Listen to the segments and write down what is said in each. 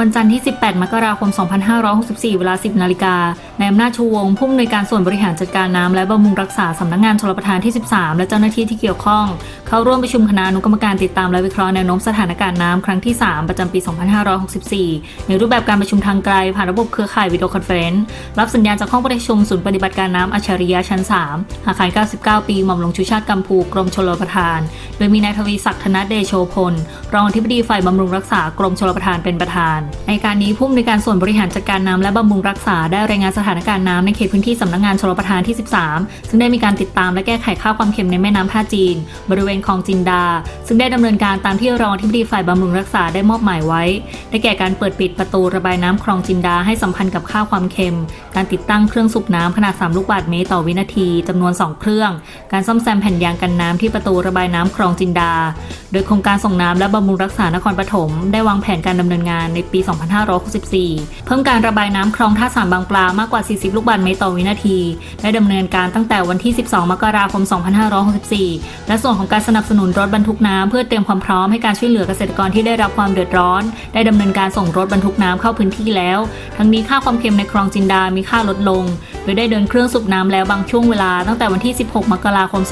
วันจันทร์ที่ 18 มกราคม 2564 เวลา 10 นาฬิกาในอำนาจชูวงผู้อำนวยการส่วนบริหารจัดการน้ำและบำรุงรักษาสำนักงานชลประทานที่ 13 และเจ้าหน้าที่ที่เกี่ยวข้อง เข้าร่วมประชุมคณะอนุกรรมการติดตามและวิเคราะห์แนวโน้มสถานการณ์น้ำครั้งที่ 3 ประจำปี 2564 ในรูปแบบการประชุมทางไกล ผ่านระบบเครือข่ายวิดีโอคอนเฟรนซ์รับสัญญาณจากห้องประชุมศูนย์ปฏิบัติการน้ำอัจฉริยะชั้น 3 อาคาร 99 ปีหม่อมหลวงชูชาติกัมพูกรมชลประทานโดยมีนายทวีศักดิ์ธนเดโชพล รองอธิบดีฝ่ายบำรุงรักษากรมชลประทานเป็นประธาน ในการนี้ผู้อำนวยการส่วนบริหารจัดการน้ำและบำรุงรักษาได้รายงานสถานการณ์น้ำในเขตพื้นที่สำนักงานชลประทานที่ 13 ซึ่งได้มีการติดตามและแก้ไขค่าความเค็มในแม่น้ำท่าจีน บริเวณคลองจินดา ซึ่งได้ดำเนินการตามที่รองอธิบดีฝ่ายบำรุงรักษาได้มอบหมายไว้ ได้แก่การเปิดปิดประตูระบายน้ำคลองจินดาให้สัมพันธ์กับค่าความเค็ม การติดตั้งเครื่องสูบน้ำขนาด 3 ลูกบาศก์เมตรต่อวินาทีจำนวน 2 เครื่อง การซ่อมแซมแผ่นยางกันน้ำที่ประตูระบายน้ำคลองจินดา โดยโครงการส่งน้ำและบำรุงรักษานครปฐมได้วางแผนการดำเนินงานในปี 2564 เพิ่มการระบายน้ำคลองท่าสามบางปลามากกว่า 40 ลูกบาศก์เมตรต่อวินาทีได้ดำเนินการตั้งแต่วันที่ 12 มกราคม 2564 และส่วนของการสนับสนุนรถบรรทุกน้ำเพื่อเตรียมความพร้อมให้การช่วยเหลือเกษตรกรที่ได้รับความเดือดร้อน ได้ดำเนินการส่งรถบรรทุกน้ำเข้าพื้นที่แล้ว ทั้งนี้ค่าความเค็มในคลองจินดา มีค่าลดลง โดยได้เดินเครื่องสูบน้ำแล้วบางช่วงเวลาตั้งแต่วันที่ 16 มกราคม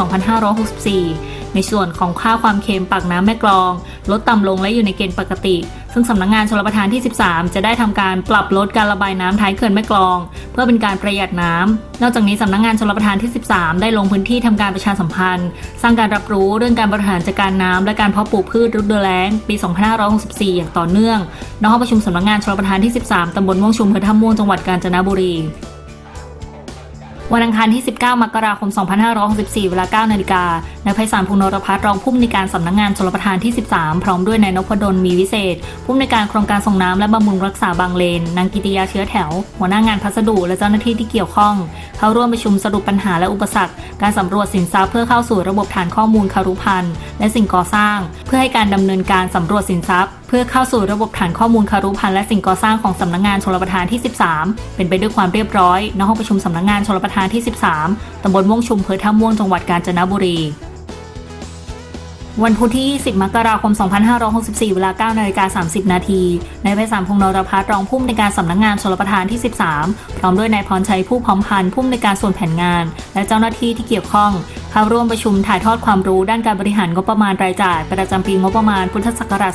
2564 ในส่วนของค่าความเค็มปากน้ำแม่กลอง ลดต่ำลงและอยู่ในเกณฑ์ปกติ ซึ่งสำนักงานชลประทานที่ 13 จะได้ทำการปรับลดการระบายน้ำท้ายเขื่อนแม่กลอง เพื่อเป็นการประหยัดน้ำนอกจากนี้สำนักงานชลประทานที่ 13 ได้ลงพื้นที่ทำการประชาสัมพันธ์ สร้างการรับรู้เรื่องการบริหารจัดการน้ำและการเพาะปลูกพืชฤดูแล้งปี 2564 อย่างต่อเนื่องณห้องประชุมสำนักงานชลประทานที่ 13ตำบลม่วงชุมอำเภอท่าม่วงจังหวัดกาญจนบุรี วันอังคารที่ 19 มกราคม 2564 เวลา 9 นาฬิกานายไพศาลภูนรพัฒน์รองผู้อำนวยการสำนักงานชลประทานที่ 13 พร้อมด้วยนายนพดล มีวิเศษ ผู้อำนวยการโครงการส่งน้ำและบำรุงรักษาบางเลน นางกิติยาเชื้อแถว หัวหน้างานพัสดุและเจ้าหน้าที่ที่เกี่ยวข้อง เข้าร่วมประชุมสรุปปัญหาและอุปสรรค การสำรวจสินทรัพย์เพื่อเข้าสู่ระบบฐานข้อมูลคารุพันธ์และสิ่งก่อสร้าง เพื่อให้การดำเนินการสำรวจสินทรัพย์ พื่อเข้าสู่ระบบฐานข้อมูลคารุพันธ์และสิ่งก่อสร้างของสำนักงานชลประทานที่ 13 เป็นไปด้วยความเรียบร้อยณห้องประชุมสำนักงานชลประทานที่ 13ตำบลม่วงชุมอำเภอท่าม่วงจังหวัดกาญจนบุรีวันพุธที่ 20 มกราคม 2564 เวลา 9 นาฬิกา 30 นาทีนายไพศาลพงษ์นรพัฒน์รองผู้อำนวยการสำนักงานชลประทานที่ 13 พร้อมด้วยนายพรชัยผู้พร้อมพันธ์ผู้อำนวยการส่วนแผนงาน และเจ้าหน้าที่ที่เกี่ยวข้อง เข้าร่วมประชุมถ่ายทอดความรู้ด้านการบริหารงบประมาณรายจ่าย ประจำปีงบประมาณพุทธศักราช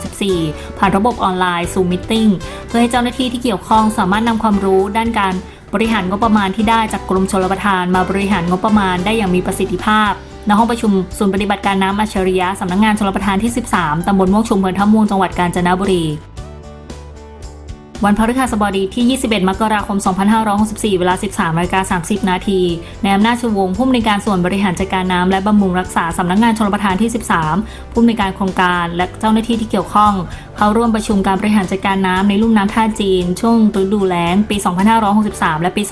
2564 ผ่านระบบออนไลน์ Zoom Meeting เพื่อให้เจ้าหน้าที่ที่เกี่ยวข้องสามารถนำความรู้ด้านการบริหารงบประมาณที่ได้จากกรมชลประทาน มาบริหารงบประมาณได้อย่างมีประสิทธิภาพณห้องประชุมศูนย์ปฏิบัติการน้ำอัจฉริยะสำนักงานชลประทานที่ 13 ตำบลม่วงชุมอำเภอท่าม่วงจังหวัดกาญจนบุรี วันพฤหัสบดีที่ 21 มกราคม 2564 เวลา 13นาฬิกา30 นาทีในอำนาจชูวงผู้อำนวยการส่วนบริหารจัดการน้ำและบำรุงรักษาสำนักงานชลประทานที่ 13 ผู้อำนวยการโครงการและเจ้าหน้าที่ที่เกี่ยวข้อง เข้าร่วมประชุมการบริหารจัดการน้ำในลุ่มน้ำท่าจีน ช่วงฤดูแล้งปี 2563 และปี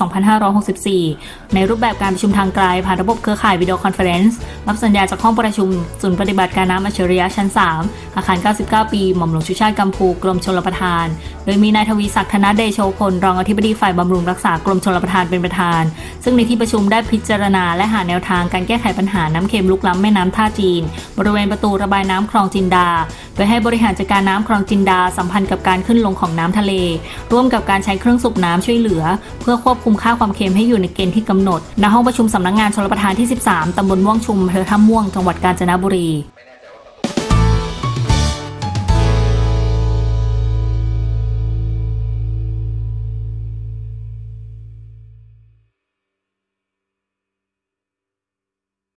2564 ในรูปแบบการประชุมทางไกลผ่านระบบเครือข่ายวิดีโอคอนเฟอเรนซ์รับสัญญาจากห้องประชุมศูนย์ปฏิบัติการน้ำอัจฉริยะชั้น 3 อาคาร 99 ปี หม่อมหลวงชูชาติกัมพูกรมชลประทาน โดยมีนายทวีศักดิ์ธนเดโชพลรองอธิบดีฝ่ายบำรุงรักษากรมชลประทานเป็นประธาน ซึ่งในที่ประชุมได้พิจารณาและหาแนวทางการแก้ไขปัญหาน้ำเค็มลุกล้ำแม่น้ำท่าจีน บริเวณประตูระบายน้ำคลองจินดาโดยให้บริหารจัดการน้ำคลองจินดาสัมพันธ์กับการขึ้นลงของน้ำทะเล ร่วมกับการใช้เครื่องสูบน้ำช่วยเหลือ เพื่อควบคุมค่าความเค็มให้อยู่ในเกณฑ์ที่กำหนดณห้องประชุมสำนักงานชลประทานที่ 13ตำบลม่วงชุมอำเภอท่าม่วงจังหวัดกาญจนบุรี